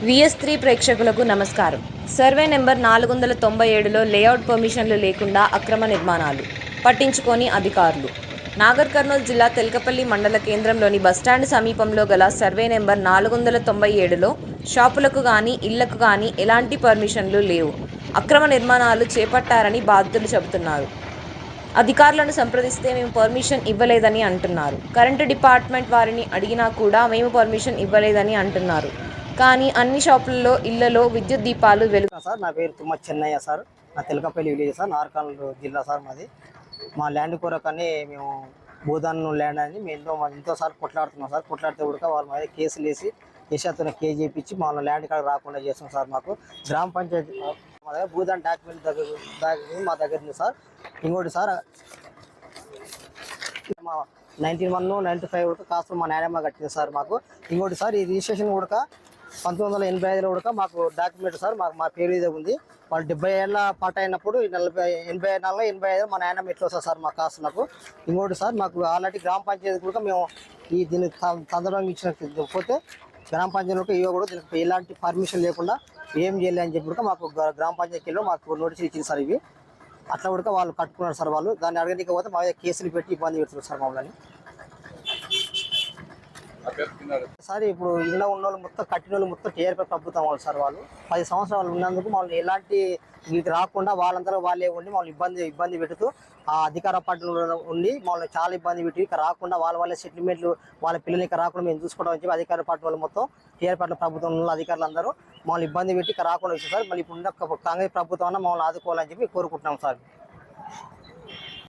VS three ప్రేక్షకులకు నమస్కారం. Survey number నాలుగు వందల తొంభై ఏడులో లేఅవుట్ పర్మిషన్లు లేకుండా అక్రమ నిర్మాణాలు పట్టించుకోని అధికారులు. నాగర్ కర్నూలు జిల్లా తెలకపల్లి మండల కేంద్రంలోని బస్టాండ్ సమీపంలో గల సర్వే నెంబర్ నాలుగు వందల తొంభై ఏడులో షాపులకు కానీ ఇళ్ళకు కానీ ఎలాంటి పర్మిషన్లు లేవు. అక్రమ నిర్మాణాలు చేపట్టారని బాధితులు చెబుతున్నారు. అధికారులను సంప్రదిస్తే మేము పర్మిషన్ ఇవ్వలేదని అంటున్నారు. కరెంటు డిపార్ట్మెంట్ వారిని అడిగినా కూడా మేము పర్మిషన్ ఇవ్వలేదని అంటున్నారు. కానీ అన్ని షాపుల్లో ఇళ్ళలో విద్యుత్ దీపాలు వెలుగు సార్ నా పేరు తుమ్మ చెన్నయ్య సార్. నా తెలకపల్లి విలేజ్ సార్ నార్కల్ జిల్లా సార్ మాది. మా ల్యాండ్ కొరకని మేము భూదాన్ ల్యాండ్ అని మేము ఎంతో ఎంతో సార్ కొట్లాడుతున్నాం సార్. కొట్లాడితే కూడా వాళ్ళ మీద కేసులు వేసి యశాతో కేజీ ఇప్పించి మా ల్యాండ్ కాడ రాకుండా చేస్తున్నాం సార్ మాకు. గ్రామ పంచాయతీ మా దగ్గర భూదాన్ డాక్యుమెంట్ దగ్గర దగ్గర మా దగ్గర ఉంది సార్. ఇంకోటి సార్ మా నైన్టీన్ వన్ నైన్టీ ఫైవ్ కూడా కాస్త మా నాయనమ్మ కట్టింది సార్ మాకు. ఇంకోటి సార్ ఈ రిజిస్ట్రేషన్ కూడా పంతొమ్మిది వందల ఎనభై ఐదులో కూడా మాకు డాక్యుమెంట్ సార్ మాకు మా పేరు ఇదే ఉంది. వాళ్ళు డెబ్బై ఏళ్ళ పాట అయినప్పుడు నలభై ఎనభై నాలుగు ఎనభై ఐదు మా నాయనమ్మ ఎట్లా వస్తుంది సార్ మా కాస్ట్ నాకు ఇంకోటి సార్ మాకు ఆల్రెడీ గ్రామ పంచాయతీ కూడా మేము ఈ దీన్ని సందర్భంగా ఇచ్చిన పోతే గ్రామ పంచాయతీ ఇవ్వ కూడా దీనికి ఎలాంటి పర్మిషన్ లేకుండా ఏం చేయలే అని చెప్పి కూడా మాకు గ్రామ పంచాయతీలో మాకు నోటీసులు ఇచ్చింది సార్ ఇవి. అట్లా కూడా వాళ్ళు కట్టుకున్నారు సార్ వాళ్ళు. దాన్ని అడగడానికి పోతే మా మీద కేసులు పెట్టి ఇబ్బంది పెడుతున్నారు సార్ మమ్మల్ని. సార్ ఇప్పుడు ఇళ్ళ ఉన్న వాళ్ళు మొత్తం కట్టిన వాళ్ళు మొత్తం టీఆర్పీ ప్రభుత్వం వాళ్ళు సార్ వాళ్ళు. పది సంవత్సరాలు ఉన్నందుకు మమ్మల్ని ఎలాంటి వీటి రాకుండా వాళ్ళందరూ వాళ్ళే ఉండి మమ్మల్ని ఇబ్బంది ఇబ్బంది పెడుతూ ఆ అధికార పార్టీలో ఉండి మమ్మల్ని చాలా ఇబ్బంది పెట్టి ఇక రాకుండా వాళ్ళ వాళ్ళ సెటిల్మెంట్లు వాళ్ళ పిల్లలు ఇక రాకుండా మేము చూసుకోవడం వచ్చి చెప్పి అధికార పార్టీ వాళ్ళు మొత్తం టీఆర్ పార్టీ ప్రభుత్వం ఉన్న అధికారులు అందరూ మమ్మల్ని ఇబ్బంది పెట్టి ఇక రాకుండా వచ్చారు సార్ మళ్ళీ ఇప్పుడు ఉన్న కాంగ్రెస్ ప్రభుత్వం మమ్మల్ని ఆదుకోవాలని చెప్పి కోరుకుంటున్నాం సార్.